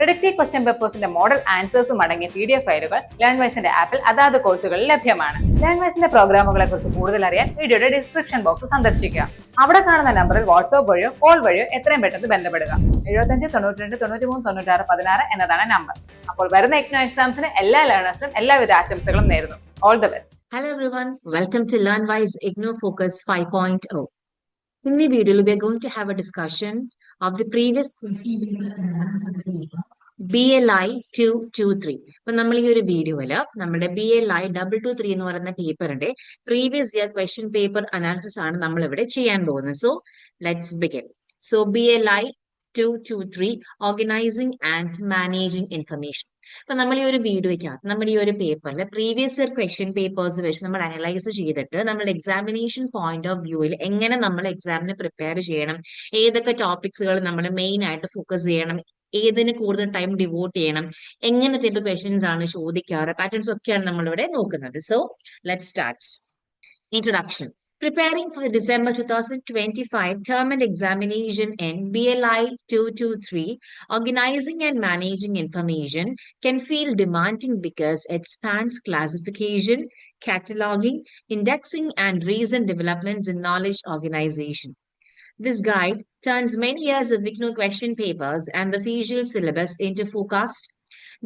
Predictive question പേപ്പേഴ്സിന്റെ model ആൻസേഴ്സും അടങ്ങിയ പി ഡി എഫ് ഫയലുകൾ ലേൺവൈസിന്റെ ആപ്പിൽ അതാത് കോഴ്സുകളിൽ ലഭ്യമാണ്. ലേൺവൈസിന്റെ പ്രോഗ്രാമുകളെ കുറിച്ച് കൂടുതൽ അറിയാൻ വീഡിയോയുടെ ഡിസ്ക്രിപ്ഷൻ ബോക്സ് സന്ദർശിക്കുക. അവിടെ കാണുന്ന നമ്പറിൽ വാട്സ്ആപ്പ് വഴിയോ കോൾ വഴിയോ എത്രയും പെട്ടെന്ന് ബന്ധപ്പെടുക. എഴുപത്തഞ്ച് തൊണ്ണൂറ്റി രണ്ട് തൊണ്ണൂറ്റി മൂന്ന് തൊണ്ണൂറ്റാറ് പതിനാറ് എന്നതാണ് നമ്പർ അപ്പോൾ വരുന്ന എക്നോ എക്സാംസിന് എല്ലാ ലേണേഴ്സിനും എല്ലാവിധ ആശംസകളും നേരുന്നു. All the best Hello everyone, welcome to LearnWise Igno Focus 5.0. In the video, we are going to have a discussion of the previous question paper analysis of the paper BLI 223. അപ്പൊ നമ്മൾ ഈ ഒരു വീഡിയോയിൽ നമ്മുടെ B L I double two three എന്ന് പറയുന്ന പേപ്പറിന്റെ previous year question paper analysis ആണ് നമ്മൾ ഇവിടെ ചെയ്യാൻ പോകുന്നത് so let's begin so B L I two two three organising and managing information അപ്പൊ നമ്മൾ ഈ ഒരു വീഡിയോയ്ക്കകത്ത് നമ്മൾ ഈ ഒരു പേപ്പറിൽ പ്രീവിയസ് ഇയർ ക്വസ്റ്റ്യൻ പേപ്പേഴ്സ് വെച്ച് നമ്മൾ അനലൈസ് ചെയ്തിട്ട് നമ്മൾ എക്സാമിനേഷൻ പോയിന്റ് ഓഫ് വ്യൂവിൽ എങ്ങനെ നമ്മൾ എക്സാമിന് പ്രിപ്പയർ ചെയ്യണം ഏതൊക്കെ ടോപ്പിക്സുകൾ നമ്മൾ മെയിൻ ആയിട്ട് ഫോക്കസ് ചെയ്യണം ഏതിന് കൂടുതൽ ടൈം ഡിവോട്ട് ചെയ്യണം എങ്ങനെ ടൈപ്പ് ക്വസ്റ്റ്യൻസ് ആണ് ചോദിക്കാറ് പാറ്റേൺസ് ഒക്കെയാണ് നമ്മളിവിടെ നോക്കുന്നത്. So let start introduction Preparing for the December 2025 term and examination in BLI 223, organizing and managing information can feel demanding because it spans classification, cataloging, indexing, and recent developments in knowledge organization. This guide turns many years of IGNO question papers and the visual syllabus into focused,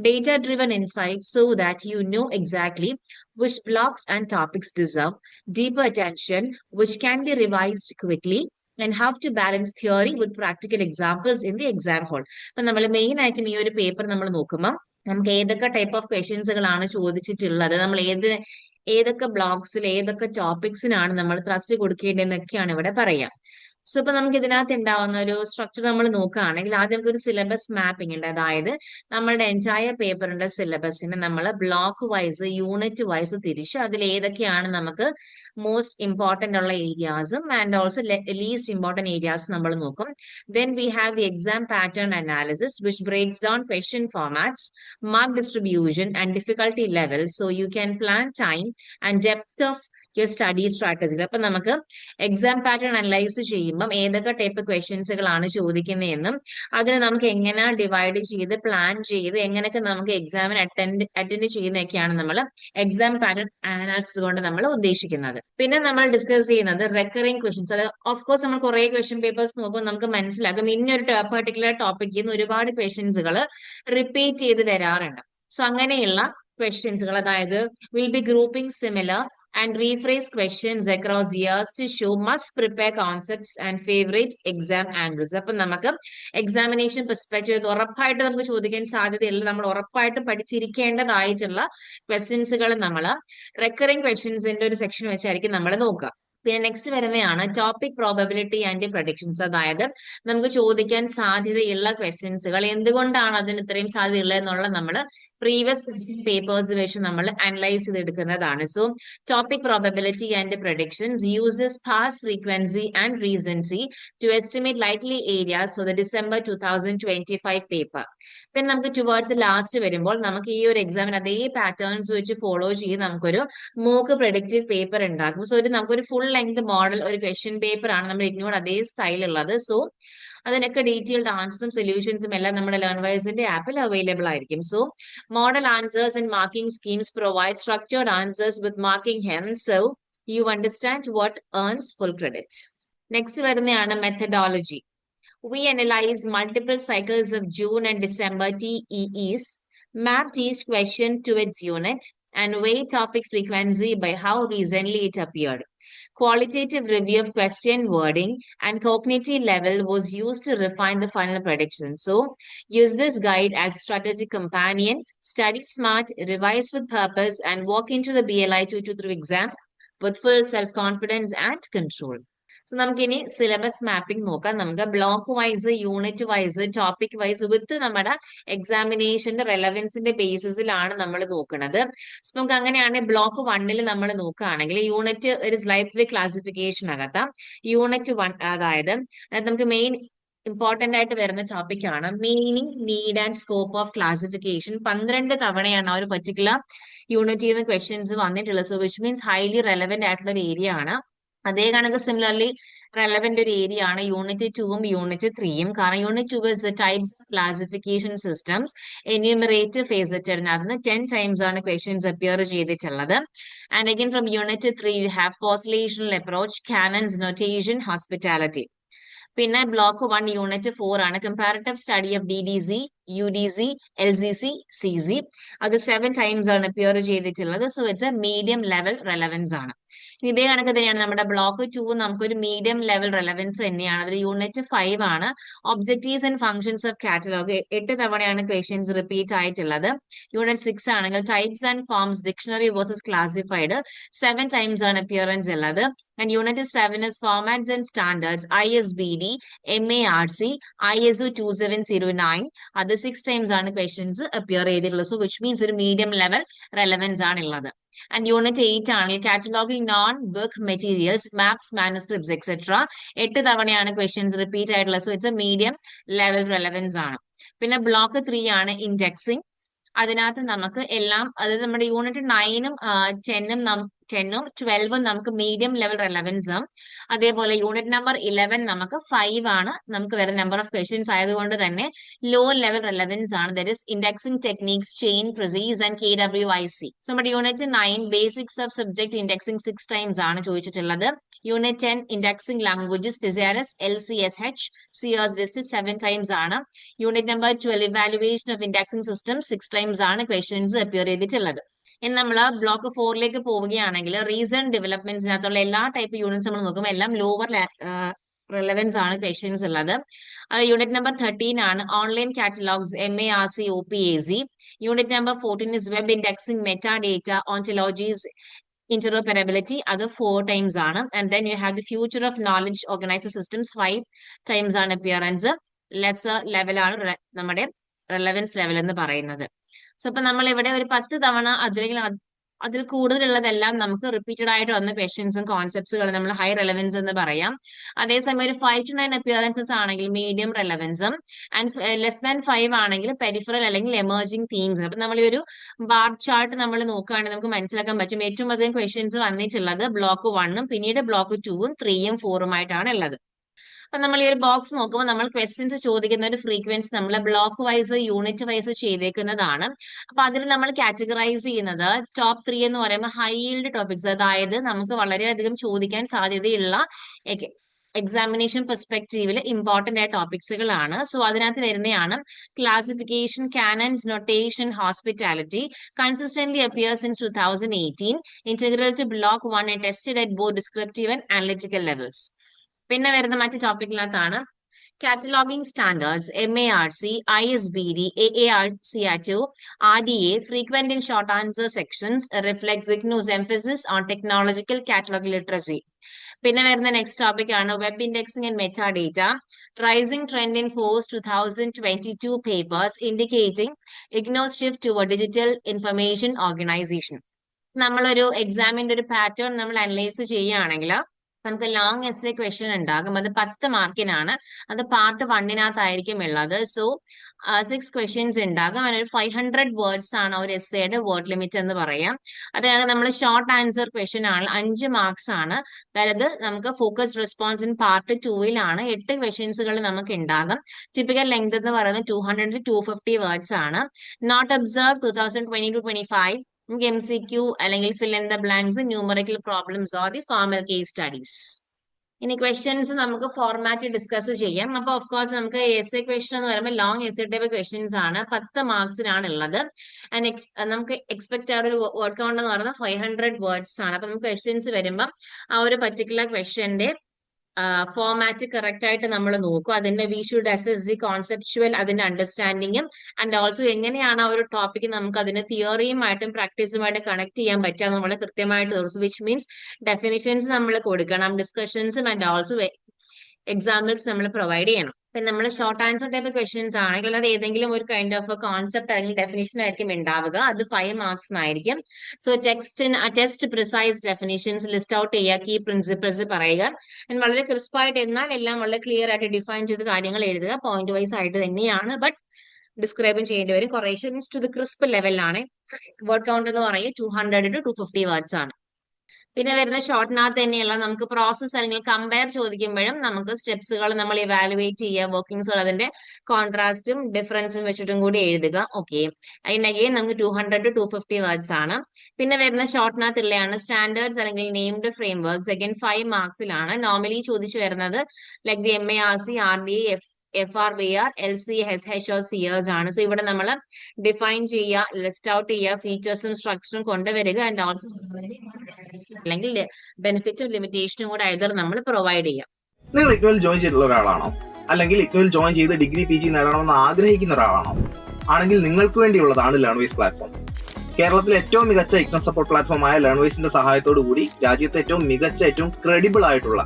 data driven insights so that you know exactly which blocks and topics deserve deeper attention, which can be revised quickly, and how to balance theory with practical examples in the exam hall. അപ്പൊ നമ്മൾ main ആയിട്ടും ഈ ഒരു paper നമ്മൾ നോക്കുമ്പോൾ നമുക്ക് ഏതൊക്കെ type of ക്വസ്റ്റ്യൻസുകളാണ് ചോദിച്ചിട്ടുള്ളത് നമ്മൾ ഏത് ഏതൊക്കെ ബ്ലോക്സിൽ ഏതൊക്കെ ടോപ്പിക്സിനാണ് നമ്മൾ ത്രസ്റ്റ് കൊടുക്കേണ്ടതെന്നൊക്കെയാണ് ഇവിടെ പറയാം സോ ഇപ്പൊ നമുക്ക് ഇതിനകത്ത് ഉണ്ടാവുന്ന ഒരു സ്ട്രക്ചർ നമ്മൾ നോക്കുകയാണെങ്കിൽ ആദ്യം നമുക്ക് ഒരു സിലബസ് മാപ്പിംഗ് ഉണ്ട്. അതായത് നമ്മളുടെ എന്റയർ പേപ്പറിന്റെ സിലബസിനെ നമ്മൾ ബ്ലോക്ക് വൈസ് യൂണിറ്റ് വൈസ് തിരിച്ചു അതിൽ ഏതൊക്കെയാണ് നമുക്ക് മോസ്റ്റ് ഇമ്പോർട്ടന്റ് ഉള്ള ഏരിയാസും and also least important areas നമ്മൾ നോക്കും. Then we have the exam pattern analysis which breaks down question formats mark distribution and difficulty level so you can plan time and depth of your study സ്ട്രാറ്റജികൾ അപ്പൊ നമുക്ക് exam pattern analyse ചെയ്യുമ്പം ഏതൊക്കെ type ക്വസ്റ്റ്യൻസുകളാണ് ചോദിക്കുന്നതെന്നും അതിന് നമുക്ക് എങ്ങനെ divide ചെയ്ത് plan ചെയ്ത് എങ്ങനെയൊക്കെ നമുക്ക് എക്സാമിന് അറ്റൻഡ് അറ്റൻഡ് ചെയ്യുന്നതൊക്കെയാണ് നമ്മൾ എക്സാം പാറ്റേൺ അനാലിസിസ് കൊണ്ട് നമ്മൾ ഉദ്ദേശിക്കുന്നത്. പിന്നെ നമ്മൾ ഡിസ്കസ് ചെയ്യുന്നത് റെക്കറിംഗ് ക്വസ്റ്റ്യൻസ് അത് ഓഫ് കോഴ്സ് നമ്മൾ കുറെ ക്വസ്റ്റ്യൻ പേപ്പേഴ്സ് നോക്കുമ്പോൾ നമുക്ക് മനസ്സിലാകും. ഇന്നൊരു പെർട്ടിക്കുലർ ടോപ്പിക്കിൽ നിന്ന് ഒരുപാട് ക്വസ്റ്റ്യൻസുകൾ റിപ്പീറ്റ് ചെയ്ത് വരാറുണ്ട്. സോ അങ്ങനെയുള്ള ക്വസ്റ്റ്യൻസുകൾ അതായത് will be grouping similar and rephrase questions across years to show must prepare concepts and favorite exam angles. അപ്പൊ നമുക്ക് എക്സാമിനേഷൻ പെർസ്പെക്റ്റീവ് ഉറപ്പായിട്ട് നമുക്ക് ചോദിക്കാൻ സാധ്യതയുള്ള നമ്മൾ ഉറപ്പായിട്ടും പഠിച്ചിരിക്കേണ്ടതായിട്ടുള്ള ക്വസ്റ്റ്യൻസുകൾ നമ്മൾ റെക്കറിംഗ് ക്വസ്റ്റ്യൻസിന്റെ ഒരു സെക്ഷൻ വെച്ചായിരിക്കും നമ്മൾ നോക്കുക. പിന്നെ നെക്സ്റ്റ് വരുന്നതാണ് ടോപ്പിക് പ്രോബബിലിറ്റി ആൻഡ് പ്രൊഡിക്ഷൻസ് അതായത് നമുക്ക് ചോദിക്കാൻ സാധ്യതയുള്ള ക്വസ്റ്റ്യൻസുകൾ എന്തുകൊണ്ടാണ് അതിന് ഇത്രയും സാധ്യതയുള്ളത് എന്നുള്ള നമ്മൾ പ്രീവിയസ് ക്വസ്റ്റ്യൻ പേപ്പേഴ്സ് വെച്ച് നമ്മൾ analyse ചെയ്തെടുക്കുന്നതാണ്. So topic probability and predictions uses past frequency and recency to estimate likely areas for the December two thousand twenty five paper പിന്നെ നമുക്ക് ടുവേർഡ്സ് ലാസ്റ്റ് വരുമ്പോൾ നമുക്ക് ഈ ഒരു എക്സാമിന് അതേ പാറ്റേൺസ് വെച്ച് ഫോളോ ചെയ്ത് നമുക്കൊരു മോക്ക് പ്രൊഡക്റ്റീവ് പേപ്പർ ഉണ്ടാക്കും. സോ ഒരു നമുക്കൊരു ഫുൾ ലെങ്ത് മോഡൽ ഒരു ക്വസ്റ്റ്യൻ പേപ്പർ ആണ് നമ്മൾ ഇഗ്നോർ അതേ സ്റ്റൈൽ ഉള്ളത്. സോ അതിനൊക്കെ ഡീറ്റെയിൽഡ് ആൻസറും സൊല്യൂഷൻസും എല്ലാം നമ്മുടെ ലേൺവൈസിന്റെ ആപ്പിൽ അവൈലബിൾ ആയിരിക്കും. So model answers and marking schemes provide structured answers with marking then so you understand what earns full credit next വരുന്നതാണ് methodology we analyze multiple cycles of June and December TEEs, mapped each question to its unit, and weigh topic frequency by how recently it appeared. Qualitative review of question wording and cognitive level was used to refine the final prediction. So, use this guide as a strategic companion, study smart, revise with purpose, and walk into the BLI 223 exam with full self confidence and control. So നമുക്ക് ഇനി syllabus mapping നോക്കാം. നമുക്ക് block wise unit wise topic wise with നമ്മുടെ എക്സാമിനേഷന്റെ റെലവൻസിന്റെ ബേസിസിലാണ് നമ്മൾ നോക്കുന്നത് so നമുക്ക് അങ്ങനെയാണെങ്കിൽ ബ്ലോക്ക് വണ്ണിൽ നമ്മൾ നോക്കുകയാണെങ്കിൽ യൂണിറ്റ് ഒരു ലൈബ്രറി ക്ലാസിഫിക്കേഷൻ അകത്താം. യൂണിറ്റ് വൺ അതായത് നമുക്ക് മെയിൻ ഇമ്പോർട്ടന്റ് ആയിട്ട് വരുന്ന ടോപ്പിക് ആണ്. Meaning need and scope of classification പന്ത്രണ്ട് തവണയാണ് ആ ഒരു പർട്ടിക്കുലർ യൂണിറ്റിൽ നിന്ന് ക്വസ്റ്റ്യൻസ് വന്നിട്ടുള്ളത്. So which means highly relevant ആയിട്ടുള്ള ഒരു ഏരിയ ആണ്. അതേ കണക്ക് സിമിലർലി റെലവെന്റ് ഒരു ഏരിയ ആണ് യൂണിറ്റ് ടുവും യൂണിറ്റ് ത്രീയും കാരണം unit two is types of classification systems enumerate faceted അതിന് ടെൻ ടൈംസ് ആണ് ക്വസ്റ്റ്യൻസ് അപ്പിയർ ചെയ്തിട്ടുള്ളത്. And again from unit three you have postulational approach canons notation hospitality പിന്നെ ബ്ലോക്ക് വൺ യൂണിറ്റ് ഫോർ ആണ്. Comparative study of D D C C C C അത് seven times ആണ് appear ചെയ്തിട്ടുള്ളത്. So it's a medium level relevance ആണ്. ഇതേ കണക്ക് തന്നെയാണ് നമ്മുടെ ബ്ലോക്ക് ടു നമുക്കൊരു മീഡിയം ലെവൽ റെലവൻസ് തന്നെയാണ്. അതിൽ യൂണിറ്റ് ഫൈവ് ആണ്. Objectives and functions of catalogue എട്ട് തവണയാണ് ക്വസ്റ്റ്യൻസ് റിപ്പീറ്റ് ആയിട്ടുള്ളത്. യൂണിറ്റ് സിക്സ് ആണെങ്കിൽ types and forms dictionary versus classified seven times ആണ് അപ്പിയറൻസ് ഉള്ളത്. And unit seven is formats and standards I S B D M A R C I S two seven zero nine അത് six times ആണ് questions appear ചെയ്തിട്ടുള്ളത്. So which means ഒരു medium level relevance ആണ് ഉള്ളത്. And unit eight ആണ്. Cataloguing non book materials maps manuscripts etcetera എട്ട് തവണയാണ് questions repeat ആയിട്ടുള്ളത്. So it's a medium level relevance ആണ്. പിന്നെ ബ്ലോക്ക് ത്രീ ആണ് ഇൻഡെക്സിങ് അതിനകത്ത് നമുക്ക് എല്ലാം അതായത് നമ്മുടെ യൂണിറ്റ് നയനും ടെന്നും ടെന്നും ട്വൽവും നമുക്ക് മീഡിയം ലെവൽ റെലവൻസും അതേപോലെ യൂണിറ്റ് നമ്പർ ഇലവൻ നമുക്ക് ഫൈവ് ആണ്. നമുക്ക് വരുന്ന നമ്പർ ഓഫ് ക്വസ്റ്റ്യൻസ് ആയതുകൊണ്ട് തന്നെ ലോ ലെവൽ റെലവൻസ് ആണ്. That is indexing techniques chain process and K W I C നമ്മുടെ unit nine basics of subject indexing six times ആണ് ചോദിച്ചിട്ടുള്ളത്. Unit ten indexing languages thesaurus L C S H Sears list seven times ആണ്. Unit number twelve evaluation of indexing system six times ആണ് questions appear ചെയ്തിട്ടുള്ളത്. ഇനി നമ്മൾ block ഫോറിലേക്ക് പോവുകയാണെങ്കിൽ reason ഡെവലപ്മെന്റ്സിനകത്തുള്ള എല്ലാ type units നമ്മൾ നോക്കുമ്പോൾ എല്ലാം ലോവർ റിലവൻസ് ആണ് ക്വസ്റ്റ്യൻസ് ഉള്ളത്. യൂണിറ്റ് നമ്പർ തേർട്ടീൻ ആണ്. Online catalogues M A R C O P A C unit number fourteen is web indexing meta data ontologies interoperability. അത് ഫോർ ടൈംസ് ആണ്. And then you have the future of knowledge organiser systems five times ആണ് appearance lesser ലെവലാണ് നമ്മുടെ relevance level എന്ന് പറയുന്നത്. So അപ്പൊ നമ്മൾ ഇവിടെ ഒരു പത്ത് തവണ അതിലെങ്കിൽ അതിൽ കൂടുതലുള്ളതെല്ലാം നമുക്ക് റിപ്പീറ്റഡ് ആയിട്ട് വന്ന ക്വസ്റ്റ്യൻസും കോൺസെപ്റ്റ്സുകളും നമ്മൾ ഹൈ റെലവൻസ് എന്ന് പറയാം. അതേസമയം ഒരു ഫൈവ് ടു നയൻ അപ്പിയറൻസസ് ആണെങ്കിൽ മീഡിയം റെലവൻസും ആൻഡ് ലെസ് ദാൻ ഫൈവ് ആണെങ്കിൽ പെരിഫറൽ അല്ലെങ്കിൽ എമർജിംഗ് തീംസ് അപ്പൊ നമ്മൾ ഈ ഒരു ബാർ ചാർട്ട് നമ്മൾ നോക്കുകയാണെങ്കിൽ നമുക്ക് മനസ്സിലാക്കാൻ പറ്റും. ഏറ്റവും അധികം ക്വസ്റ്റ്യൻസ് വന്നിട്ടുള്ളത് ബ്ലോക്ക് വണ്ണും പിന്നീട് ബ്ലോക്ക് ടൂവും ത്രീയും ഫോറും ആയിട്ടാണ് ഉള്ളത്. അപ്പൊ നമ്മൾ ഈ ഒരു ബോക്സ് നോക്കുമ്പോൾ നമ്മൾ ക്വസ്റ്റ്യൻസ് ചോദിക്കുന്ന ഒരു ഫ്രീക്വൻസി നമ്മൾ ബ്ലോക്ക് വൈസ് യൂണിറ്റ് വൈസ് ചെയ്തേക്കുന്നതാണ്. അപ്പൊ അതിൽ നമ്മൾ കാറ്റഗറൈസ് ചെയ്യുന്നത് ടോപ്പ് ത്രീ എന്ന് പറയുമ്പോൾ ഹൈ ഈൽഡ് ടോപ്പിക്സ് അതായത് നമുക്ക് വളരെയധികം ചോദിക്കാൻ സാധ്യതയുള്ള എക്സാമിനേഷൻ പെർസ്പെക്റ്റീവിൽ ഇമ്പോർട്ടന്റ് ആയ ടോപ്പിക്സുകളാണ് സോ അതിനകത്ത് വരുന്നതാണ് classification canons notation hospitality consistently appears in two thousand eighteen integral to block one tested at board descriptive and analytical levels പിന്നെ വരുന്ന മറ്റ് ടോപ്പിക്കിനകത്താണ് cataloguing standards M A R C I S B D A A R C ആറ്റു R D A frequent in short answer sections reflects IGNOU's emphasis on technological catalogue literacy പിന്നെ വരുന്ന next topic ആണ് web indexing and meta data rising trend in post two thousand twenty two papers indicating IGNOU's shift to digital information organisation നമ്മളൊരു എക്സാമിന്റെ ഒരു pattern നമ്മൾ analyse ചെയ്യുകയാണെങ്കിൽ നമുക്ക് long S question ഉണ്ടാകും. അത് പത്ത് മാർക്കിനാണ് അത് പാർട്ട് വണ്ണിനകത്തായിരിക്കും ഉള്ളത്. സോ സിക്സ് ക്വസ്റ്റ്യൻസ് ഉണ്ടാകും. അങ്ങനെ ഒരു ഫൈവ് ഹൺഡ്രഡ് വേർഡ്സ് ആണ് ഒരു എസ് എയുടെ വേർഡ് ലിമിറ്റ് എന്ന് പറയാം. അതായത് നമ്മൾ ഷോർട്ട് ആൻസർ ക്വസ്റ്റ്യൻ ആണ്. അഞ്ച് മാർക്സ് ആണ്. അതായത് നമുക്ക് ഫോക്കസ് റെസ്പോൺസ് ഇൻ പാർട്ട് ടൂവിലാണ് എട്ട് ക്വസ്റ്റ്യൻസുകൾ നമുക്ക് ഉണ്ടാകും. ടിപ്പിക്കൽ ലെങ്ത് എന്ന് പറയുന്നത് two hundred to fifty words ആണ്. Note observe two thousand twenty two twenty five നമുക്ക് എം സി ക്യു അല്ലെങ്കിൽ fill in the blanks numerical problems or the formal case studies ഇനി ക്വസ്റ്റ്യൻസ് നമുക്ക് ഫോർമാറ്റ് ഡിസ്കസ് ചെയ്യാം. അപ്പൊ of course നമുക്ക് S A question എന്ന് പറയുമ്പോൾ long S A type questions ആണ്. പത്ത് മാർക്സിനാണ് ഉള്ളത്. ആൻഡ് നമുക്ക് എക്സ്പെക്ട് ആ ഒരു വർക്ക് കൗണ്ട് എന്ന് പറയുന്നത് ഫൈവ് ഹൺഡ്രഡ് വേർഡ്സ് ആണ്. അപ്പൊ നമുക്ക് ക്വസ്റ്റ്യൻസ് വരുമ്പോൾ ആ ഒരു പർട്ടിക്കുലർ ക്വസ്റ്റ്യന്റെ ഫോമാറ്റ് കറക്റ്റ് ആയിട്ട് നമ്മൾ നോക്കും. അതിന്റെ we should assess the conceptual അതിന്റെ അണ്ടർസ്റ്റാൻഡിങ്ങും ആൻഡ് ഓൾസോ എങ്ങനെയാണ് ആ ഒരു ടോപ്പിക്ക് നമുക്ക് അതിന് തിയറിയുമായിട്ടും പ്രാക്ടീസുമായിട്ട് കണക്ട് ചെയ്യാൻ പറ്റുക നമ്മൾ കൃത്യമായിട്ട് വിച്ച് മീൻസ് ഡെഫിനിഷൻസ് നമ്മൾ കൊടുക്കണം ഡിസ്കഷൻസും ആൻഡ് ഓൾസോ എക്സാമ്പിൾസ് നമ്മൾ പ്രൊവൈഡ് ചെയ്യണം. ഇപ്പൊ നമ്മൾ ഷോർട്ട് ആൻസർ ടൈപ്പ് ക്വസ്റ്റ്യൻസ് ആണെങ്കിൽ അത് ഏതെങ്കിലും ഒരു കൈൻഡ് ഓഫ് കോൺസെപ്റ്റ് അല്ലെങ്കിൽ ഡെഫിനേഷൻ ആയിരിക്കും ഉണ്ടാവുക അത് five മാർക്സിനായിരിക്കും so text test precise definitions list out ചെയ്യുക കീ പ്രിൻസിപ്പിൾസ് പറയുക. വളരെ ക്രിസ്പായിട്ട് എന്നാൽ എല്ലാം വളരെ ക്ലിയർ ആയിട്ട് ഡിഫൈൻ ചെയ്ത് കാര്യങ്ങൾ എഴുതുക. പോയിന്റ് വൈസ് ആയിട്ട് തന്നെയാണ്. ബട്ട് ഡിസ്ക്രൈബും ചെയ്യേണ്ടി വരും. കൊറേഷൻസ് ടു ദ ക്രിസ്പ് ലെവലിലാണ് വേർഡ് കൗണ്ട് എന്ന് പറയുന്നത് two hundred to two fifty words ആണ്. പിന്നെ വരുന്ന ഷോർട്ടിനകത്ത് തന്നെയുള്ള നമുക്ക് പ്രോസസ് അല്ലെങ്കിൽ കമ്പയർ ചോദിക്കുമ്പോഴും നമുക്ക് സ്റ്റെപ്സുകൾ നമ്മൾ ഇവാലുവേറ്റ് ചെയ്യുക വർക്കിംഗ്സ് അതിന്റെ കോൺട്രാസ്റ്റും ഡിഫറൻസും വെച്ചിട്ടും കൂടി എഴുതുക. ഓക്കെ അതിനകെ നമുക്ക് two hundred to two fifty words ആണ്. പിന്നെ വരുന്ന ഷോർട്ടിനകത്തുള്ളതാണ് സ്റ്റാൻഡേർഡ്സ് അല്ലെങ്കിൽ named frameworks again five മാർക്സിലാണ് നോർമലി ചോദിച്ചു വരുന്നത് like the M A R C R D F F R V R L C S H O Sears ആണ്. So ഇവിടെ നമ്മൾ ഡിഫൈൻ ചെയ്യുക ലിസ്റ്റ് ഔട്ട് ചെയ്യുക ഫീച്ചേഴ്സും സ്ട്രക്ചറും കൊണ്ടുവരിക ആൻഡ് ഓൾസോ അല്ലെങ്കിൽ ബെനിഫിറ്റും ലിമിറ്റേഷനും കൂടെ ഐതർ നമ്മൾ പ്രൊവൈഡ് ചെയ്യാം. നിങ്ങൾ ഇക്വൽ ജോയിൻ ചെയ്തിട്ടുള്ള ഒരാളാണോ? അല്ലെങ്കിൽ ഇക്വൽ ജോയിൻ ചെയ്ത് ഡിഗ്രി പി ജി നേടണമെന്ന് ആഗ്രഹിക്കുന്ന ഒരാളാണോ? ആണെങ്കിൽ നിങ്ങൾക്ക് വേണ്ടിയുള്ളതാണ് ലേൺവേസ് പ്ലാറ്റ്ഫോം കേരളത്തിലെ ഏറ്റവും മികച്ച ഇക്വൽ സപ്പോർട്ട് പ്ലാറ്റ്ഫോമായ ലേൺവേസിന്റെ സഹായത്തോടു കൂടി രാജ്യത്തെ ഏറ്റവും മികച്ച ഏറ്റവും ക്രെഡിബിൾ ആയിട്ടുള്ള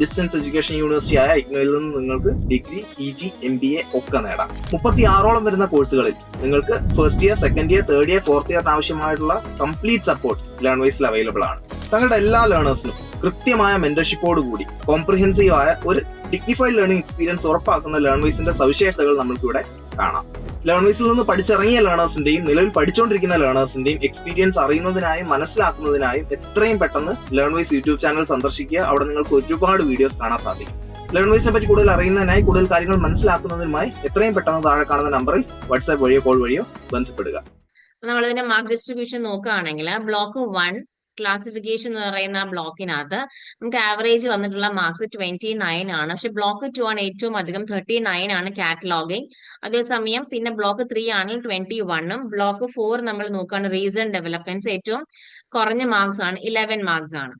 ഡിസ്റ്റൻസ് എഡ്യൂക്കേഷൻ യൂണിവേഴ്സിറ്റി ആയ ഇഗ്നോയിൽ നിന്ന് നിങ്ങൾക്ക് degree P G M B A ഒക്കെ നേടാം. മുപ്പത്തി ആറോളം വരുന്ന കോഴ്സുകളിൽ നിങ്ങൾക്ക് first year second year third year fourth year ആവശ്യമായിട്ടുള്ള കംപ്ലീറ്റ് സപ്പോർട്ട് ലേൺവേസിൽ അവൈലബിൾ ആണ്. തങ്ങളുടെ എല്ലാ ലേണേഴ്സിനും കൃത്യമായ മെന്റർഷിപ്പോട് കൂടി കോംപ്രിഹെൻസീവ് ആയ ഒരു ഡിഗ്നിഫൈഡ് ലേണിംഗ് എക്സ്പീരിയൻസ് ഉറപ്പാക്കുന്ന ലേൺവേസിന്റെ സവിശേഷതകൾ നമുക്കിവിടെ കാണാം. ലേൺവേസിൽ നിന്ന് പഠിച്ചിറങ്ങിയ ലേണേഴ്സിന്റെയും നിലവിൽ പഠിച്ചുകൊണ്ടിരിക്കുന്ന ലേണേഴ്സിന്റെയും എക്സ്പീരിയൻസ് അറിയുന്നതിനായും മനസ്സിലാക്കുന്നതിനായും എത്രയും പെട്ടെന്ന് ലേൺവേസ് യൂട്യൂബ് ചാനൽ സന്ദർശിക്കുക. അവിടെ നിങ്ങൾക്ക് ഒരുപാട് വീഡിയോസ് കാണാൻ സാധിക്കും. ലേൺവേസിനെ പറ്റി കൂടുതൽ അറിയുന്നതിനായി കൂടുതൽ കാര്യങ്ങൾ മനസ്സിലാക്കുന്നതിനുമായി എത്രയും പെട്ടെന്ന് താഴെ കാണുന്ന നമ്പറിൽ വാട്സാപ്പ് വഴിയോ കോൾ വഴിയോ ബന്ധപ്പെടുക. നമ്മൾ ഇതിന്റെ മാർക്ക് ഡിസ്ട്രിബ്യൂഷൻ നോക്കുകയാണെങ്കിൽ ബ്ലോക്ക് വൺ ക്ലാസിഫിക്കേഷൻ എന്ന് പറയുന്ന ബ്ലോക്കിനകത്ത് നമുക്ക് ആവറേജ് വന്നിട്ടുള്ള മാർക്സ് ട്വന്റി നയൻ ആണ്. പക്ഷെ ബ്ലോക്ക് ടു ആണ് ഏറ്റവും അധികം. തേർട്ടി നയൻ ആണ് കാറ്റലോഗിങ് അതേസമയം പിന്നെ ബ്ലോക്ക് ത്രീ ആണെങ്കിൽ ട്വന്റി വണ്ണും ബ്ലോക്ക് ഫോർ നമ്മൾ നോക്കുകയാണ് റീസൺ ഡെവലപ്മെന്റ്സ് ഏറ്റവും കുറഞ്ഞ മാർക്സ് ആണ് ഇലവൻ മാർക്സ് ആണ്.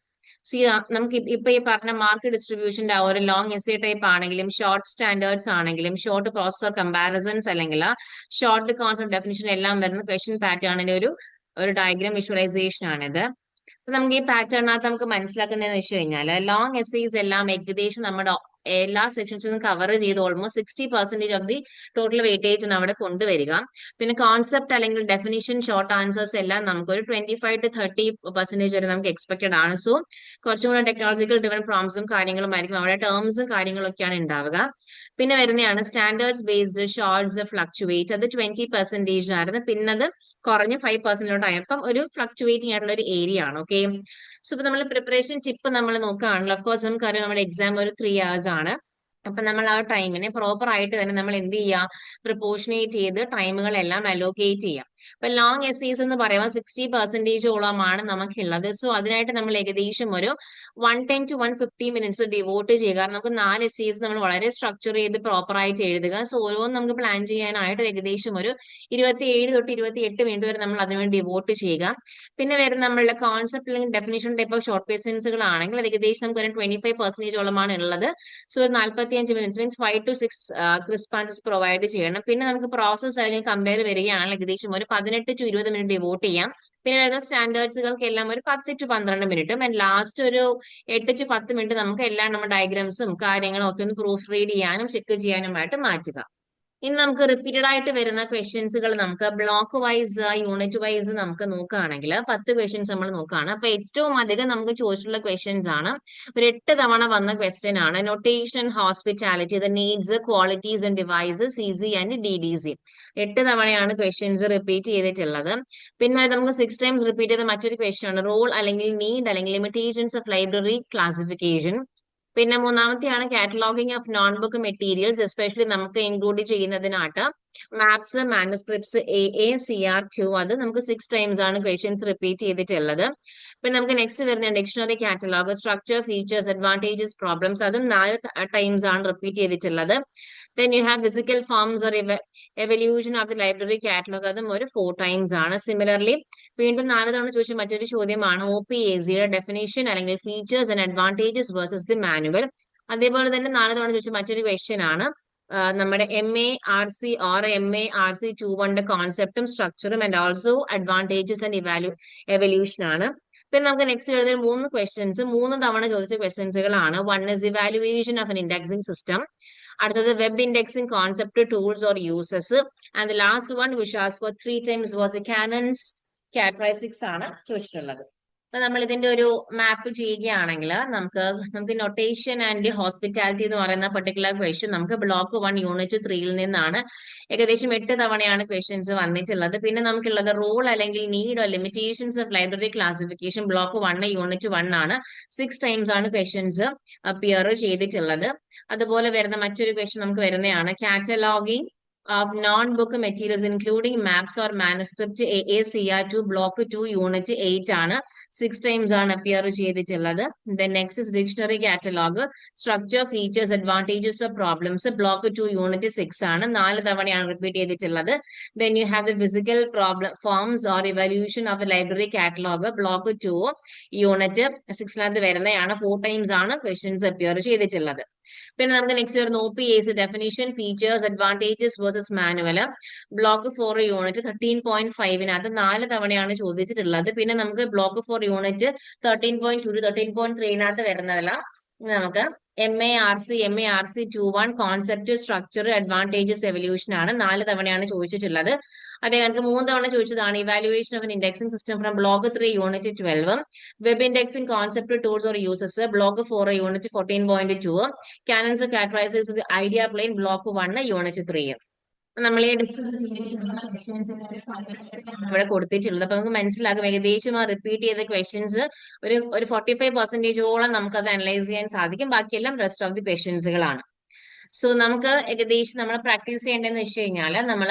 സോ നമുക്ക് ഇപ്പ- ഈ പറഞ്ഞ മാർക്ക് ഡിസ്ട്രിബ്യൂഷന്റെ ഒരു ലോങ് എസ് ടൈപ്പ് ആണെങ്കിലും ഷോർട്ട് സ്റ്റാൻഡേർഡ്സ് ആണെങ്കിലും ഷോർട്ട് പ്രോസസർ കമ്പാരിസൺസ് അല്ലെങ്കിൽ ഷോർട്ട് കോൺസെപ്റ്റ് ഡെഫിനിഷൻ എല്ലാം വരുന്ന ക്വസ്റ്റ്യൻ പാറ്റേണിന്റെ ഒരു ഒരു ഡയഗ്രാം വിഷ്വലൈസേഷൻ ആണിത്. നമുക്ക് ഈ പാറ്റേൺ പാറ്റേണിനകത്ത് നമുക്ക് മനസ്സിലാക്കുന്നതെന്ന് വെച്ച് കഴിഞ്ഞാൽ ലോങ് എസ്സേസ് എല്ലാം ഏകദേശം നമ്മുടെ എല്ലാ സെക്ഷൻസും കവർ ചെയ്ത് almost sixty percentage of the total weightage അവിടെ കൊണ്ടുവരിക. പിന്നെ കോൺസെപ്റ്റ് അല്ലെങ്കിൽ ഡെഫിനിഷൻ ഷോർട്ട് ആൻസേഴ്സ് എല്ലാം നമുക്ക് ഒരു twenty five to thirty percentage വരെ നമുക്ക് എക്സ്പെക്ടഡ് ആണ്. സോ കുറച്ചും കൂടെ ടെക്നോളജിക്കൽ ഡിവൻ പ്രോംസും കാര്യങ്ങളും ആയിരിക്കും. അവിടെ ടേംസും കാര്യങ്ങളൊക്കെയാണ് ഉണ്ടാവുക. പിന്നെ വരുന്നതാണ് സ്റ്റാൻഡേർഡ്സ് ബേസ്ഡ് ഷോർട്സ് ഫ്ലക്ച്വേറ്റ് അത് ട്വന്റി പെർസെന്റേജ് ആയിരുന്നു. പിന്നെ അത് കുറഞ്ഞ് ഫൈവ് പെർസെന്റിലോട്ടായി അപ്പം ഒരു ഫ്ലക്ച്വേറ്റിംഗ് ആയിട്ടുള്ള ഒരു ഏരിയ ആണ് ഓക്കെ സോ ഇപ്പൊ നമ്മൾ പ്രിപ്പറേഷൻ ടിപ്പ് നമ്മൾ നോക്കുകയാണല്ലോ ഓഫ് കോഴ്സ് നമുക്കറിയാം നമ്മുടെ എക്സാം ഒരു ത്രീ ഇയേഴ്സ് ആണ്. അപ്പൊ നമ്മൾ ആ ടൈമിനെ പ്രോപ്പർ ആയിട്ട് തന്നെ നമ്മൾ എന്ത് ചെയ്യുക പ്രിപ്പോഷനേറ്റ് ചെയ്ത് ടൈമുകളെല്ലാം അലോക്കേറ്റ് ചെയ്യാം. അപ്പൊ ലോങ് എസ്സീസ് എന്ന് പറയുമ്പോൾ സിക്സ്റ്റി പെർസെന്റേജോളമാണ് നമുക്കുള്ളത്. സോ അതിനായിട്ട് നമ്മൾ ഏകദേശം ഒരു one ten to one fifty minutes devote ചെയ്യുക. കാരണം നമുക്ക് നാല് എസ്സീസ് നമ്മൾ വളരെ സ്ട്രക്ചർ ചെയ്ത് പ്രോപ്പർ ആയിട്ട് എഴുതുക. സോ ഓരോന്നും നമുക്ക് പ്ലാൻ ചെയ്യാനായിട്ട് ഏകദേശം ഒരു ഇരുപത്തി ഏഴ് തൊട്ട് ഇരുപത്തി എട്ട് മിനിറ്റ് വരെ നമ്മൾ അതിനുവേണ്ടി ഡിവോട്ട് ചെയ്യുക. പിന്നെ വരുന്ന നമ്മളുടെ കോൺസെപ്റ്റ് അല്ലെങ്കിൽ ഡെഫിനേഷൻ ടൈപ്പ് ഓഫ് ഷോർട്ട് ക്വസ്റ്റ്യൻസുകൾ ആണെങ്കിൽ ഏകദേശം നമുക്ക് ഒരു ട്വന്റി ഫൈവ് പെർസെന്റേജോളമാണ് ഉള്ളത്. സോ നാൽപ്പത്തി അഞ്ച് minutes means five to six crisp answers provide ചെയ്യണം. പിന്നെ നമുക്ക് പ്രോസസ് അല്ലെങ്കിൽ കമ്പയർ വരികയാണെങ്കിൽ ഏകദേശം. ഒരു പതിനെട്ട് ടു ഇരുപത് മിനിറ്റ് ഡിവോട്ട് ചെയ്യാം. പിന്നെ വരുന്ന സ്റ്റാൻഡേർഡ്സുകൾക്ക് എല്ലാം ഒരു പത്ത് ടു പന്ത്രണ്ട് മിനിറ്റും ആൻഡ് ലാസ്റ്റ് ഒരു എട്ട് ടു പത്ത് മിനിറ്റ് നമുക്ക് എല്ലാം നമ്മുടെ ഡയഗ്രാംസും കാര്യങ്ങളും ഒക്കെ ഒന്ന് പ്രൂഫ് റീഡ് ചെയ്യാനും ചെക്ക് ചെയ്യാനുമായിട്ട് മാറ്റുക. ഇനി നമുക്ക് റിപ്പീറ്റഡ് ആയിട്ട് വരുന്ന ക്വസ്റ്റ്യൻസുകൾ നമുക്ക് ബ്ലോക്ക് വൈസ് യൂണിറ്റ് വൈസ് നമുക്ക് നോക്കുകയാണെങ്കിൽ പത്ത് ക്വസ്റ്റ്യൻസ് നമ്മൾ നോക്കുകയാണ്. അപ്പൊ ഏറ്റവും അധികം നമുക്ക് ചോദിച്ചിട്ടുള്ള ക്വസ്റ്റ്യൻസ് ആണ്. ഒരു എട്ട് തവണ വന്ന ക്വസ്റ്റ്യൻ ആണ്. Notation hospitality the needs qualities and devices C C and D D C എട്ട് തവണയാണ് ക്വസ്റ്റ്യൻസ് റിപ്പീറ്റ് ചെയ്തിട്ടുള്ളത്. പിന്നെ നമുക്ക് സിക്സ് ടൈംസ് റിപ്പീറ്റ് ചെയ്ത മറ്റൊരു ക്വസ്റ്റ്യൻ ആണ്. റോൾ അല്ലെങ്കിൽ നീഡ് അല്ലെങ്കിൽ ലിമിറ്റേഷൻസ് ഓഫ് ലൈബ്രറി ക്ലാസിഫിക്കേഷൻ പിന്നെ മൂന്നാമത്തെയാണ് cataloguing of non book materials especially നമുക്ക് include ചെയ്യുന്നതിനായിട്ട് maps manuscripts A A C R two അത് നമുക്ക് സിക്സ് ടൈംസ് ആണ് ക്വസ്റ്റ്യൻസ് റിപ്പീറ്റ് ചെയ്തിട്ടുള്ളത്. പിന്നെ നമുക്ക് നെക്സ്റ്റ് വരുന്ന dictionary catalogue structure features advantages problems അതും നാല് ടൈംസ് ആണ് റിപ്പീറ്റ് ചെയ്തിട്ടുള്ളത്. Then you have physical forms or evolution of the library catalogue അതും ഒരു ഫോർ ടൈംസ് ആണ്. സിമിലർലി വീണ്ടും നാല് തവണ ചോദിച്ച മറ്റൊരു ചോദ്യമാണ് ഒ പി എ സിയുടെ ഡെഫിനേഷൻ അല്ലെങ്കിൽ features and advantages versus the manual അതേപോലെ തന്നെ നാല് തവണ ചോദിച്ച മറ്റൊരു ക്വസ്റ്റ്യൻ ആണ്. നമ്മുടെ M A R C or M A R C two വണ്ടെ കോൺസെപ്റ്റും സ്ട്രക്ചറും and also advantages and ഇവാലു evolution ആണ്. പിന്നെ നമുക്ക് നെക്സ്റ്റ് വരുന്ന മൂന്ന് ക്വസ്റ്റ്യൻസ് മൂന്ന് തവണ ചോദിച്ച ക്വസ്റ്റ്യൻസുകളാണ് one is evaluation of an indexing system അടുത്തത് web indexing concept tools or uses and last one which has four three times was a canons characteristics ആണ് ചോദിച്ചിട്ടുള്ളത്. അപ്പൊ നമ്മൾ ഇതിന്റെ ഒരു മാപ്പ് ചെയ്യുകയാണെങ്കിൽ നമുക്ക് നമുക്ക് നൊട്ടേഷൻ ആൻഡ് ഹോസ്പിറ്റാലിറ്റി എന്ന് പറയുന്ന പെർട്ടിക്കുലർ ക്വസ്റ്റ്യൻ നമുക്ക് ബ്ലോക്ക് വൺ യൂണിറ്റ് ത്രീയിൽ നിന്നാണ് ഏകദേശം എട്ട് തവണയാണ് ക്വസ്റ്റ്യൻസ് വന്നിട്ടുള്ളത്. പിന്നെ നമുക്കുള്ളത് റൂൾ അല്ലെങ്കിൽ need limitations of library classification block one unit one ആണ്. സിക്സ് ടൈംസ് ആണ് ക്വസ്റ്റ്യൻസ് അപ്പിയർ ചെയ്തിട്ടുള്ളത്. അതുപോലെ വരുന്ന മറ്റൊരു ക്വസ്റ്റ്യൻ നമുക്ക് വരുന്നതാണ്. കാറ്റലോഗിംഗ് of non-book materials including maps or manuscript AACR2 block 2 unit 8 ആണ്. സിക്സ് ടൈംസ് ആണ് അപ്പിയർ ചെയ്തിട്ടുള്ളത്. Then next dictionary catalogue structure features advantages of problems block two unit six ആണ്. നാല് തവണയാണ് റിപ്പീറ്റ് ചെയ്തിട്ടുള്ളത്. Then you have the physical problem forms or evolution of library catalogue block two unit സിക്സിനകത്ത് വരുന്നതാണ്. Four times ആണ് questions appear ചെയ്തിട്ടുള്ളത്. പിന്നെ നമുക്ക് next വരുന്ന O P S definition features advantages versus manual block four unit thirteen point ഫൈവിനകത്ത് നാല് തവണയാണ് ചോദിച്ചിട്ടുള്ളത്. പിന്നെ നമുക്ക് block four unit thirteen point two thirteen point ത്രീനകത്ത് വരുന്നതല്ല. നമുക്ക് M A R C M A R C two one concept structure advantages evolution ആണ് നാല് തവണയാണ് ചോദിച്ചിട്ടുള്ളത്. അതേ കണക്ക് മൂന്ന് തവണ ചോദിച്ചതാണ് evaluation of indexing system from block three unit twelve web indexing concept tools or uses block four unit fourteen point two canons characteristics idea plane block one unit three നമ്മൾ ഈ ഡിസ്കസ് ഇവിടെ കൊടുത്തിട്ടുള്ളത്. അപ്പൊ നമുക്ക് മനസ്സിലാകും ഏകദേശം ആ റിപ്പീറ്റ് ചെയ്ത ക്വസ്റ്റ്യൻസ് ഒരു ഒരു ഫോർട്ടി ഫൈവ് പെർസെന്റേജോളം നമുക്ക് അത് അനലൈസ് ചെയ്യാൻ സാധിക്കും. ബാക്കിയെല്ലാം റെസ്റ്റ് ഓഫ് ദി ക്വസ്റ്റ്യൻസുകളാണ് സോ നമുക്ക് ഏകദേശം നമ്മൾ പ്രാക്ടീസ് ചെയ്യേണ്ടതെന്ന് വെച്ച് കഴിഞ്ഞാൽ നമ്മൾ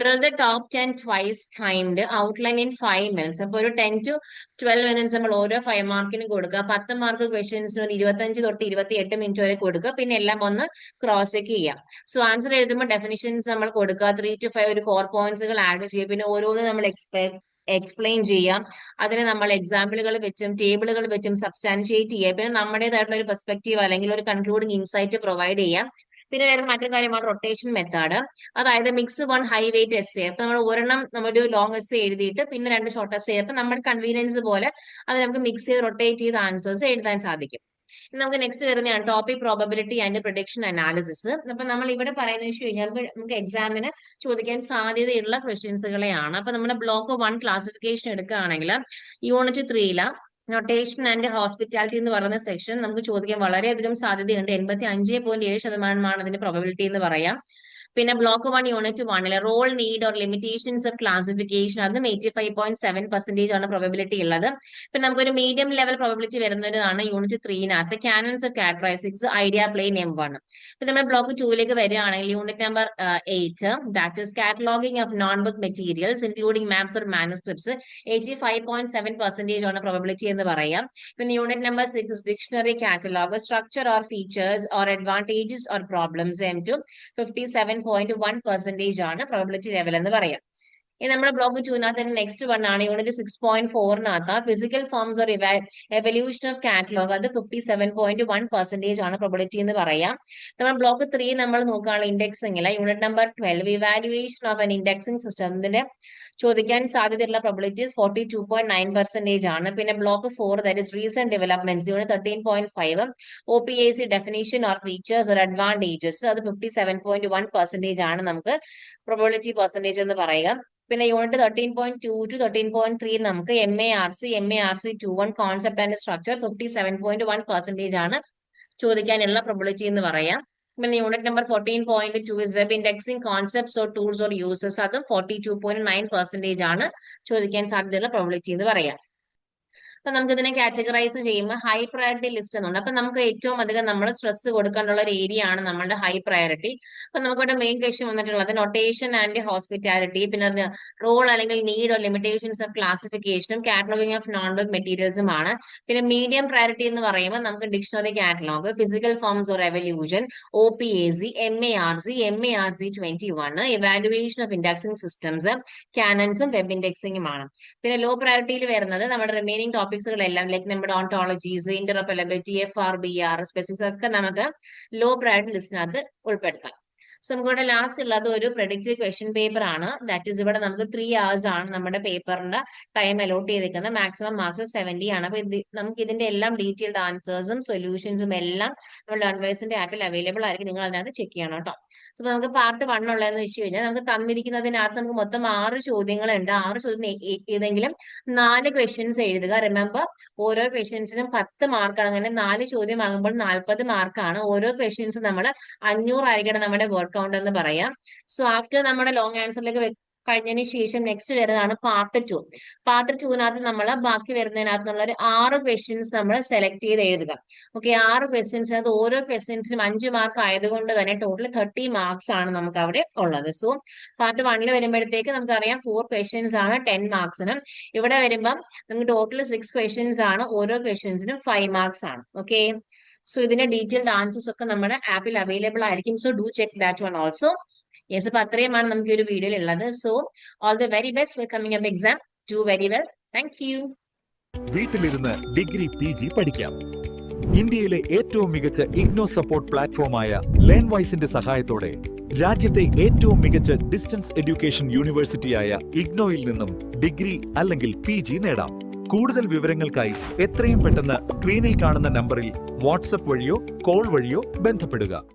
drill the top ten twice timed outline in five minutes അപ്പൊ ഒരു ടെൻ ടു ട്വൽവ് മിനിറ്റ്സ് നമ്മൾ ഓരോ ഫൈവ് മാർക്കിനും കൊടുക്കുക. പത്ത് മാർക്ക് ക്വസ്റ്റ്യൻസിന് ഒരു ഇരുപത്തഞ്ച് തൊട്ട് ഇരുപത്തി എട്ട് മിനിറ്റ് വരെ കൊടുക്കുക. പിന്നെ എല്ലാം ഒന്ന് ക്രോസ് ചെക്ക് ചെയ്യാം സോ ആൻസർ എഴുതുമ്പോൾ ഡെഫിനിഷൻസ് നമ്മൾ കൊടുക്കുക. ത്രീ ടു ഫൈവ് ഒരു കോർ പോയിന്റ്സുകൾ ആഡ് ചെയ്യുക. പിന്നെ ഓരോന്ന് നമ്മൾ എക്സ്പെക്ട് എക്സ്പ്ലെയിൻ ചെയ്യാം. അതിനെ നമ്മൾ എക്സാമ്പിളുകൾ വെച്ചും ടേബിളുകൾ വെച്ചും സബ്സ്റ്റാൻഷിയേറ്റ് ചെയ്യാം. പിന്നെ നമ്മുടേതായിട്ടുള്ള ഒരു പെർസ്പെക്റ്റീവ് അല്ലെങ്കിൽ ഒരു കൺക്ലൂഡിംഗ് ഇൻസൈറ്റ് പ്രൊവൈഡ് ചെയ്യാം. പിന്നെ വരുന്ന മറ്റൊരു കാര്യമാണ് റൊട്ടേഷൻ മെത്തേഡ് അതായത് mix one high wait S അപ്പൊ നമ്മൾ ഒരെണ്ണം ഒരു ലോങ് എസ് എഴുതിയിട്ട് പിന്നെ രണ്ട് ഷോർട്ട് എസ് അപ്പൊ നമ്മുടെ കൺവീനിയൻസ് പോലെ അത് നമുക്ക് മിക്സ് ചെയ്ത് റൊട്ടേറ്റ് ചെയ്ത് ആൻസേഴ്സ് എഴുതാൻ സാധിക്കും. നമുക്ക് നെക്സ്റ്റ് വരുന്നതാണ് topic probability and prediction analysis അപ്പൊ നമ്മൾ ഇവിടെ പറയുന്നത് വെച്ച് കഴിഞ്ഞാൽ നമുക്ക് എക്സാമിന് ചോദിക്കാൻ സാധ്യതയുള്ള ക്വസ്റ്റ്യൻസുകളെയാണ് അപ്പൊ നമ്മുടെ ബ്ലോക്ക് വൺ ക്ലാസിഫിക്കേഷൻ എടുക്കുകയാണെങ്കിൽ യൂണിറ്റ് ത്രീയിൽ നൊട്ടേഷൻ ആൻഡ് ഹോസ്പിറ്റാലിറ്റി എന്ന് പറയുന്ന സെക്ഷൻ നമുക്ക് ചോദിക്കാൻ വളരെയധികം സാധ്യതയുണ്ട്. എൺപത്തി അഞ്ച് പോയിന്റ് ഏഴ് ശതമാനമാണ് അതിന്റെ പ്രോബബിലിറ്റി എന്ന് പറയാം. പിന്നെ ബ്ലോക്ക് വൺ യൂണിറ്റ് വണ്ണിലെ role need or limitations of classification അതും eighty five point seven percentage ആണ് പ്രോബിലിറ്റി ഉള്ളത്. പിന്നെ നമുക്കൊരു മീഡിയം ലെവൽ പ്രോബിലിറ്റി വരുന്നതാണ് unit ത്രീനകത്ത് canons of characteristics idea plane M one പിന്നെ നമ്മൾ ബ്ലോക്ക് ടൂയിലേക്ക് വരികയാണെങ്കിൽ unit number eight that is cataloguing of non book materials including maps or manuscripts eighty five point seven percentage ആണ് probability എന്ന് പറയാം. പിന്നെ unit number six dictionary catalogue structure or features or advantages or problems M two fifty seven point one percentage ആണ് probability level എന്ന് പറയാം. ഇനി നമ്മുടെ block ടൂനകത്ത് നെക്സ്റ്റ് വൺ ആണ്. Unit six point ഫോറിനകത്ത് physical forms or evolution of catalogue അത് fifty seven point one percentage ആണ് probability എന്ന് പറയാം. നമ്മൾ ബ്ലോക്ക് ത്രീ നമ്മൾ നോക്കുകയാണെങ്കിൽ ഇൻഡെക്സിംഗിൽ unit number twelve evaluation of an indexing സിസ്റ്റത്തിന്റെ ചോദിക്കാൻ സാധ്യതയുള്ള probabilities forty two point nine percentage ആണ്. പിന്നെ block four that is recent developments unit thirteen point five O P A C definition or features or advantages അത് fifty seven point one percentage ആണ് നമുക്ക് probability percentage എന്ന് പറയുക. പിന്നെ unit thirteen point two two thirteen point three നമുക്ക് M A R C M A R C two one concept and structure fifty seven point one percentage ആണ് ചോദിക്കാനുള്ള probability എന്ന് പറയാം. പിന്നെ unit number fourteen point two is web indexing concepts or tools or uses അതും forty two point nine percentage ആണ് ചോദിക്കാൻ സാധ്യതയുള്ള probability എന്ന് പറയാം. അപ്പൊ നമുക്ക് ഇതിനെ കാറ്റഗറൈസ് ചെയ്യുമ്പോൾ ഹൈ പ്രയോറിറ്റി ലിസ്റ്റ് എന്നുണ്ട്. അപ്പൊ നമുക്ക് ഏറ്റവും അധികം നമ്മൾ സ്ട്രെസ് കൊടുക്കാനുള്ള ഒരു ഏരിയ ആണ് നമ്മുടെ ഹൈ പ്രയോറിറ്റി അപ്പൊ നമുക്കിവിടെ മെയിൻ ക്വസ്റ്റ്യൻ വന്നിട്ടുള്ളത് നൊട്ടേഷൻ ആൻഡ് ഹോസ്പിറ്റാലിറ്റി പിന്നെ റോൾ അല്ലെങ്കിൽ നീഡ് ഓർ ലിമിറ്റേഷൻസ് ഓഫ് ക്ലാസിഫിക്കേഷനും കാറ്റലോഗിങ് ഓഫ് നോൺ വെബ് മെറ്റീരിയൽസും ആണ്. പിന്നെ മീഡിയം പ്രയോറിറ്റി എന്ന് പറയുമ്പോൾ നമുക്ക് dictionary catalogue physical forms or evolution O P A C M A R C M A R C twenty one evaluation of indexing systems കാനൻസും web ഇൻഡെക്സിംഗും ആണ്. പിന്നെ law പ്രയോറിറ്റിയിൽ വരുന്നത് നമ്മുടെ റിമൈനിങ് ടോപ്പിക് ടോപ്പിക്സുകളെല്ലാം ലൈക്ക് നമ്മുടെ ontologies interoperability F R B R specifics ഒക്കെ നമുക്ക് low priority ലിസ്റ്റിനകത്ത് ഉൾപ്പെടുത്താം. സോ നമുക്ക് ഇവിടെ ലാസ്റ്റ് ഉള്ളത് ഒരു പ്രൊഡിക്റ്റീവ് ക്വസ്റ്റ്യൻ പേപ്പർ ആണ്. ദാറ്റ് ഇസ് ഇവിടെ നമുക്ക് ത്രീ അവേഴ്സ് ആണ് നമ്മുടെ പേപ്പറിന്റെ ടൈം അലോട്ട് ചെയ്തിരിക്കുന്നത്. മാക്സിമം മാർക്സ് സെവന്റി ആണ്. അപ്പൊ നമുക്ക് ഇതിന്റെ എല്ലാം ഡീറ്റെയിൽഡ് ആൻസേഴ്സും സൊല്യൂഷൻസും എല്ലാം നമ്മുടെ ലേൺവേഴ്സിന്റെ ആപ്പിൽ അവൈലബിൾ ആയിരിക്കും. നിങ്ങൾ അതിനകത്ത് ചെക്ക് ചെയ്യണം കേട്ടോ. സോ നമുക്ക് പാർട്ട് വൺ ഉള്ളതെന്ന് വെച്ച് കഴിഞ്ഞാൽ നമുക്ക് തന്നിരിക്കുന്നതിനകത്ത് നമുക്ക് മൊത്തം ആറ് ചോദ്യങ്ങളുണ്ട്. ആറ് ചോദ്യം ഏതെങ്കിലും നാല് ക്വസ്റ്റ്യൻസ് എഴുതുക. റിമെമ്പർ ഓരോ ക്വസ്റ്റ്യൻസിനും പത്ത് മാർക്കാണ് അങ്ങനെ നാല് ചോദ്യം ആകുമ്പോൾ നാൽപ്പത് മാർക്കാണ് ഓരോ ക്വസ്റ്റ്യൻസും നമ്മൾ അഞ്ഞൂറായിരിക്കണം നമ്മുടെ വർക്ക് കൗണ്ട് എന്ന് പറയാം. സോ ആഫ്റ്റർ നമ്മുടെ ലോങ് ആൻസറിലേക്ക് കഴിഞ്ഞതിന് ശേഷം നെക്സ്റ്റ് വരുന്നതാണ് പാർട്ട് ടു പാർട്ട് ടുവിനകത്ത് നമ്മൾ ബാക്കി വരുന്നതിനകത്ത് നമ്മൾ ഒരു ആറ് ക്വസ്റ്റ്യൻസ് നമ്മൾ സെലക്ട് ചെയ്ത് എഴുതുക. ഓക്കെ ആറ് ക്വസ്റ്റ്യൻസിനകത്ത് ഓരോ ക്വസ്റ്റ്യൻസിനും അഞ്ച് മാർക്ക് ആയതുകൊണ്ട് തന്നെ ടോട്ടൽ തേർട്ടി മാർക്സ് ആണ് നമുക്ക് അവിടെ ഉള്ളത് സോ പാർട്ട് വണ്ണിൽ വരുമ്പോഴത്തേക്ക് നമുക്കറിയാം ഫോർ ക്വസ്റ്റ്യൻസ് ആണ് ടെൻ മാർക്സിന് ഇവിടെ വരുമ്പം നമുക്ക് ടോട്ടൽ സിക്സ് ക്വസ്റ്റ്യൻസ് ആണ് ഓരോ ക്വസ്റ്റ്യൻസിനും ഫൈവ് മാർക്സ് ആണ്. ഓക്കെ സോ ഇതിന്റെ ഡീറ്റെയിൽഡ് ആൻസേഴ്സ് ഒക്കെ നമ്മുടെ ആപ്പിൽ അവൈലബിൾ ആയിരിക്കും. So do check that one also yes അപ്പൊ അത്രയുമാണ് നമുക്ക് ഒരു വീഡിയോയിൽ ഉള്ളത് so all the very best for coming up exam do very well thank you വീട്ടിലിരുന്ന് ഡിഗ്രി പി ജി പഠിക്കാം. ഇന്ത്യയിലെ ഏറ്റവും മികച്ച ഇഗ്നോ സപ്പോർട്ട് പ്ലാറ്റ്ഫോമായ ലേൺ വൈസിന്റെ സഹായത്തോടെ രാജ്യത്തെ ഏറ്റവും മികച്ച ഡിസ്റ്റൻസ് എഡ്യൂക്കേഷൻ യൂണിവേഴ്സിറ്റിയായ ഇഗ്നോയിൽ നിന്നും ഡിഗ്രി അല്ലെങ്കിൽ പി നേടാം. കൂടുതൽ വിവരങ്ങൾക്കായി എത്രയും പെട്ടെന്ന് സ്ക്രീനിൽ കാണുന്ന നമ്പറിൽ വാട്സപ്പ് വഴിയോ കോൾ വഴിയോ ബന്ധപ്പെടുക.